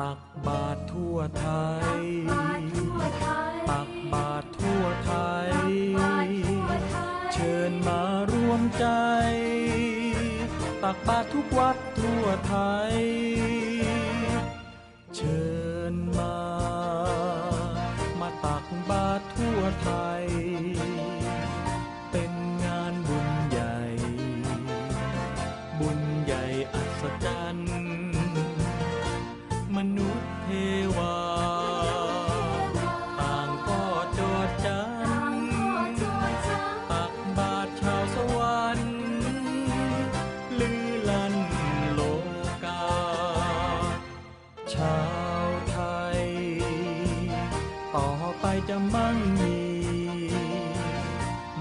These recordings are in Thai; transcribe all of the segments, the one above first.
ตักบาตรทั่วไทยทั่วไทยตักบาตรทั่วไทยทั่วไทย เชิญมารวมใจตักบาตรทุกวัดทั่วไทย เชิญมา มาตักบาตรทั่วไทย จะมั่งมี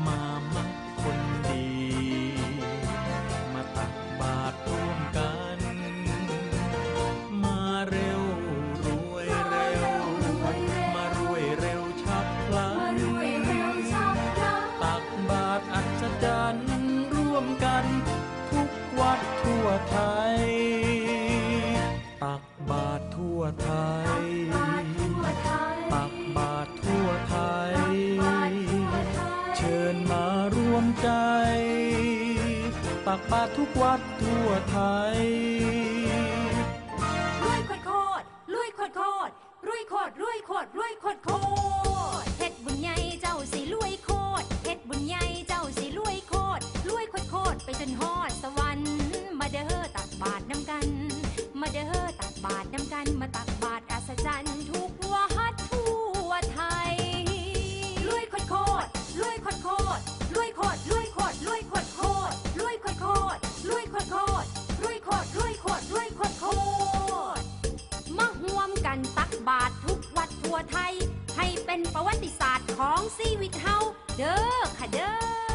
มามักคนดี มาตักบาตรร่วมกัน มาเร็วรวยเร็ว มารวยเร็วฉับพลัน ตักบาตรอัศจรรย์ร่วมกัน ทุกวัดทั่วไทย ตักบาตรทั่วไทย ตักบาตรทุกวัดทั่วไทยรวยโคตรโคตรรวยโคตรโคตรรวยโคตรรวยโคตรรวยโคตรโคตรเฮ็ดบุญใหญ่เจ้าสิรวยโคตรเฮ็ดบุญใหญ่เจ้าสิรวยโคตรรวยโคตรโคตรไปจนฮอดสวรรค์มาเด้อตักบาตรน้ำกัน มาเด้อตักบาตรน้ำกันมาตักบาตรอัศจรรย์ วัติศาสตร์ของชีวิตเฮาเด้อค่ะเด้อ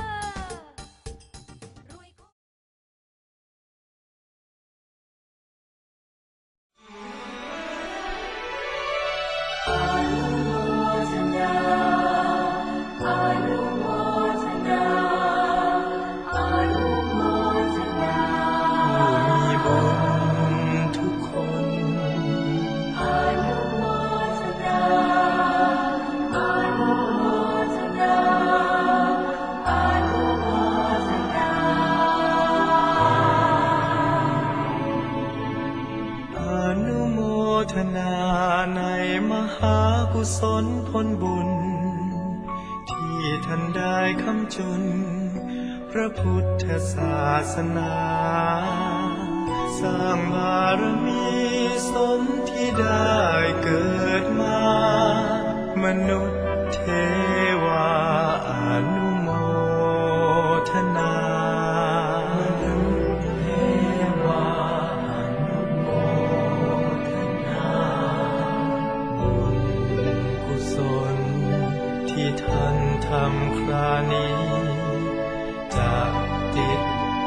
กุศลผลบุญ ที่ท่านได้คำจุน พระพุทธศาสนา สร้างบารมีสมที่ได้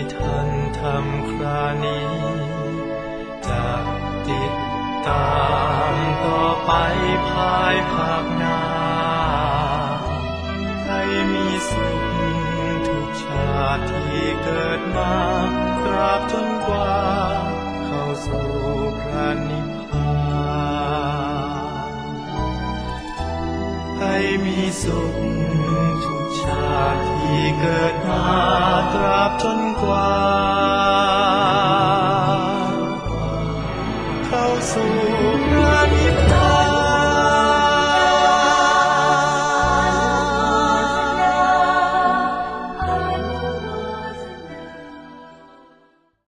ที่ท่านทำครานี้ จะติดตามต่อไปภายภาคหน้า ให้มีสุขทุกชาติที่เกิดมา มีสุข ทุกชาติที่เกิดมาตราบจนกว่า เข้าสู่